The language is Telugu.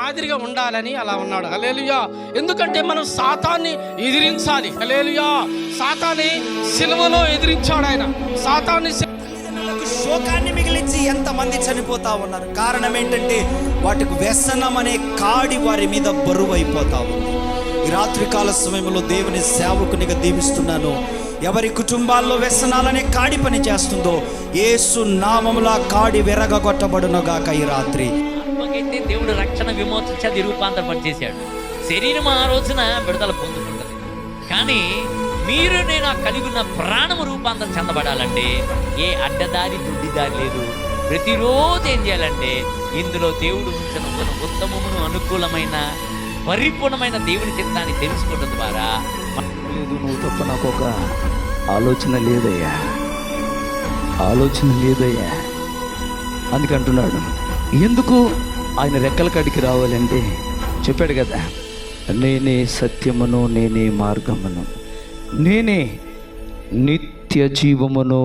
మాదిరిగా ఉండాలని అలా ఉన్నాడు. హలేలుయా ఎందుకంటే మనం సాతాన్ని ఎదిరించాలి. హలేలుయా సాతాన్ని సిలువలో ఎదిరించాడు ఆయన. సాతాన్ని శోకాన్ని మిగిలించి ఎంతమంది చనిపోతా ఉన్నారు? కారణం ఏంటంటే వాటికి వ్యసనం అనే కాడి వారి మీద బరువు అయిపోతా ఉంది. ఈ రాత్రికాల సమయంలో దేవుని సేవకునిగా దీవిస్తున్నాను. ఎవరి కుటుంబాల్లో వ్యసనాలనే కాడి పని చేస్తుందో ఏసు నామములా కాడి విరగగొట్టబడునుగాక ఈ రాత్రి. అయితే దేవుడు రక్షణ విమోచించి అది రూపాంతరపరిచేశాడు. శరీరం ఆ రోజున విడుదల పొందుకుంటుంది. కానీ మీరు నేను ఆ కలిగి ఉన్న ప్రాణము రూపాంతరం చెందబడాలంటే ఏ అడ్డదారి దుడ్డిదారి లేదు. ప్రతిరోజు ఏం చేయాలంటే ఇందులో దేవుడు ఉంచిన ఉత్తమమును అనుకూలమైన పరిపూర్ణమైన దేవుని చిత్తాన్ని తెలుసుకోవడం ద్వారా లేదు నువ్వు తప్ప నాకు ఒక ఆలోచన లేదయ్యా. ఆలోచన లేదయ్యా. అందుకంటున్నాడు. ఎందుకు? ఆయన రెక్కల కాడికి రావాలంటే చెప్పాడు కదా నేనే సత్యమును నేనే మార్గమును నేనే నిత్య జీవమును.